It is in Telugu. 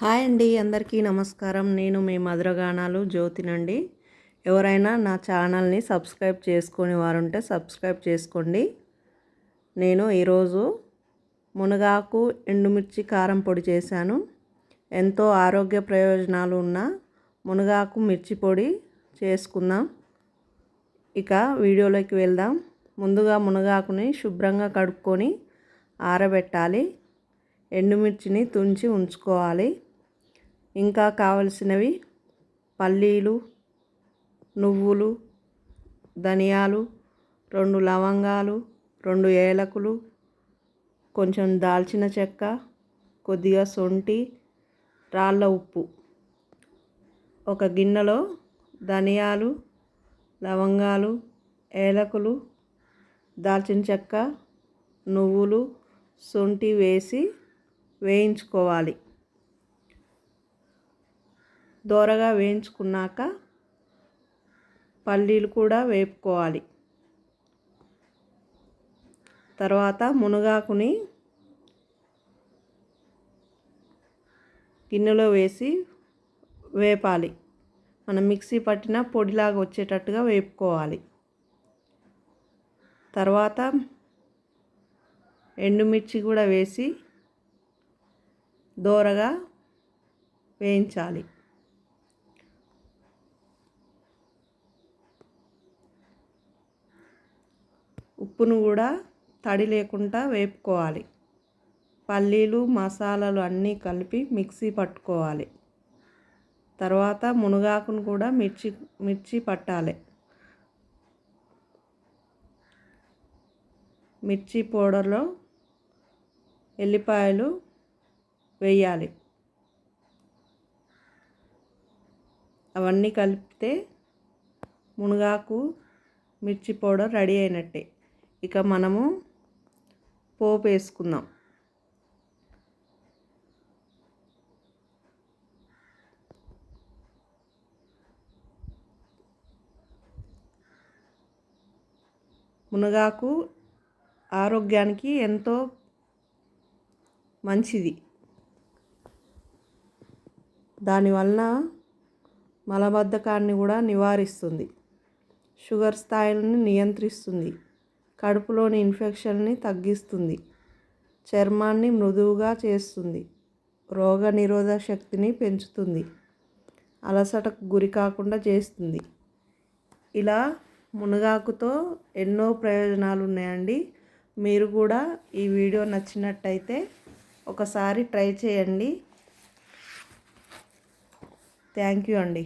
హాయ్ అండి అందరికీ నమస్కారం. నేను మీ మధురగానాలు జ్యోతినండి. ఎవరైనా నా ఛానల్ని సబ్స్క్రైబ్ చేసుకొని వారుంటే సబ్స్క్రైబ్ చేసుకోండి. నేను ఈరోజు మునగాకు ఎండుమిర్చి కారం పొడి చేశాను. ఎంతో ఆరోగ్య ప్రయోజనాలు ఉన్న మునగాకు మిర్చి పొడి చేసుకుందాం. ఇక వీడియోలోకి వెళ్దాం. ముందుగా మునగాకుని శుభ్రంగా కడుక్కొని ఆరబెట్టాలి. ఎండుమిర్చిని తుంచి ఉంచుకోవాలి. ఇంకా కావలసినవి పల్లీలు నువ్వులు ధనియాలు రెండు లవంగాలు రెండు ఏలకులు కొంచెం దాల్చిన చెక్క కొద్దిగా సొంటి రాళ్ళ ఉప్పు. ఒక గిన్నెలో ధనియాలు లవంగాలు ఏలకులు దాల్చిన చెక్క నువ్వులు సొంటి వేసి వేయించుకోవాలి. దోరగా వేయించుకున్నాక పల్లీలు కూడా వేపుకోవాలి. తర్వాత మునగాకుని గిన్నెలో వేసి వేపాలి. మనం మిక్సీ పట్టిన పొడిలాగా వచ్చేటట్టుగా వేపుకోవాలి. తర్వాత ఎండుమిర్చి కూడా వేసి దోరగా వేయించాలి. ఉప్పును కూడా తడి లేకుండా వేపుకోవాలి. పల్లీలు మసాలాలు అన్నీ కలిపి మిక్సీ పట్టుకోవాలి. తర్వాత మునగాకును కూడా మిర్చి మిర్చి పట్టాలి. మిర్చి పౌడర్లో ఎల్లిపాయలు వేయాలి. అవన్నీ కలిపితే మునగాకు మిర్చి పౌడర్ రెడీ అయినట్టే. ఇక మనము పోపు వేసుకుందాం. మునగాకు ఆరోగ్యానికి ఎంతో మంచిది. దానివల్ల మలబద్ధకాన్ని కూడా నివారిస్తుంది. షుగర్ స్థాయిలను నియంత్రిస్తుంది. కడుపులోని ఇన్ఫెక్షన్ని తగ్గిస్తుంది. చర్మాన్ని మృదువుగా చేస్తుంది. రోగ నిరోధక శక్తిని పెంచుతుంది. అలసటకు గురి కాకుండా చేస్తుంది. ఇలా మునగాకుతో ఎన్నో ప్రయోజనాలు ఉన్నాయండి మీరు కూడా ఈ వీడియో నచ్చినట్టయితే ఒకసారి ట్రై చేయండి. థ్యాంక్ యూ అండి.